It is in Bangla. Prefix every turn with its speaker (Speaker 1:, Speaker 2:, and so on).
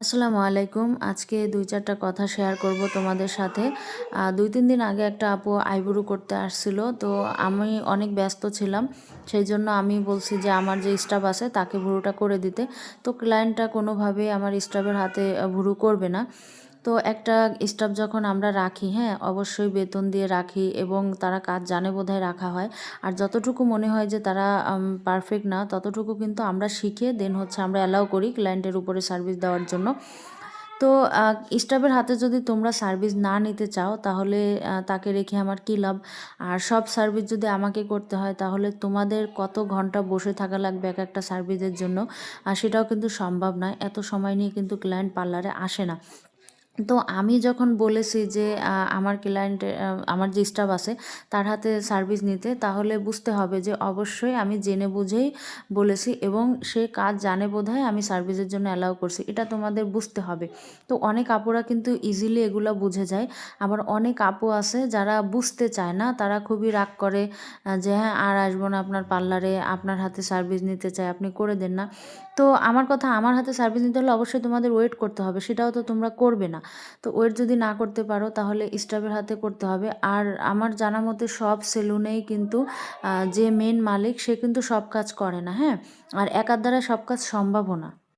Speaker 1: আসসালামু আলাইকুম। আজকে দুই চারটা কথা শেয়ার করব তোমাদের সাথে। দুই, তিন দিন আগে একটা আপু আইবুড়ো করতে আসছিল। তো আমি অনেক ব্যস্ত ছিলাম। সেই জন্য আমি বলছি যে আমার যে স্টাফ আছে তাকে ভুরুটা করে দিতে। তো ক্লায়েন্টটা কোনোভাবেই আমার স্টাফের হাতে ভুরু করবে না। তো একটা স্টাফ যখন আমরা রাখি হ্যাঁ অবশ্যই বেতন দিয়ে রাখি এবং তারা কাজ জানে বোধহয় রাখা হয়। আর যতটুকু মনে হয় যে তারা পারফেক্ট না, ততটুকু কিন্তু আমরা শিখে দেন হচ্ছে আমরা অ্যালাউ করি ক্লায়েন্টের উপরে সার্ভিস দেওয়ার জন্য। তো স্টাফের হাতে যদি তোমরা সার্ভিস না নিতে চাও, তাহলে তাকে রেখে আমার কী লাভ? আর সব সার্ভিস যদি আমাকে করতে হয়, তাহলে তোমাদের কত ঘণ্টা বসে থাকা লাগবে এক একটা সার্ভিসের জন্য? আর সেটাও কিন্তু সম্ভব নয়। এত সময় নিয়ে কিন্তু ক্লায়েন্ট পার্লারে আসে না। তো আমি যখন বলেছি যে আমার ক্লায়েন্টের আমার যে স্টাফ আছে, তার হাতে সার্ভিস নিতে, তাহলে বুঝতে হবে যে, অবশ্যই আমি জেনে বুঝেই বলেছি এবং সে কাজ জানে বোধ আমি সার্ভিসের জন্য অ্যালাউ করছি। এটা তোমাদের বুঝতে হবে। তো অনেক আপুরা কিন্তু ইজিলি এগুলো বুঝে যায়। আবার অনেক আপু আছে যারা বুঝতে চায় না, তারা খুবই রাগ করে যে হ্যাঁ আর আসব না আপনার পার্লারে, আপনার হাতে সার্ভিস নিতে চায়, আপনি করে দেন না। তো আমার কথা, আমার হাতে সার্ভিস নিতে হলে অবশ্যই তোমাদের ওয়েট করতে হবে। সেটাও তো তোমরা করবে না। তো ওয়েট যদি না করতে পারো তাহলে স্টাফের হাতে করতে হবে। আর আমার জানা মতে সব সেলুনেই কিন্তু যে মেন মালিক সে কিন্তু সব কাজ করে না হ্যাঁ? আর একার দ্বারা সব কাজ সম্ভবও না।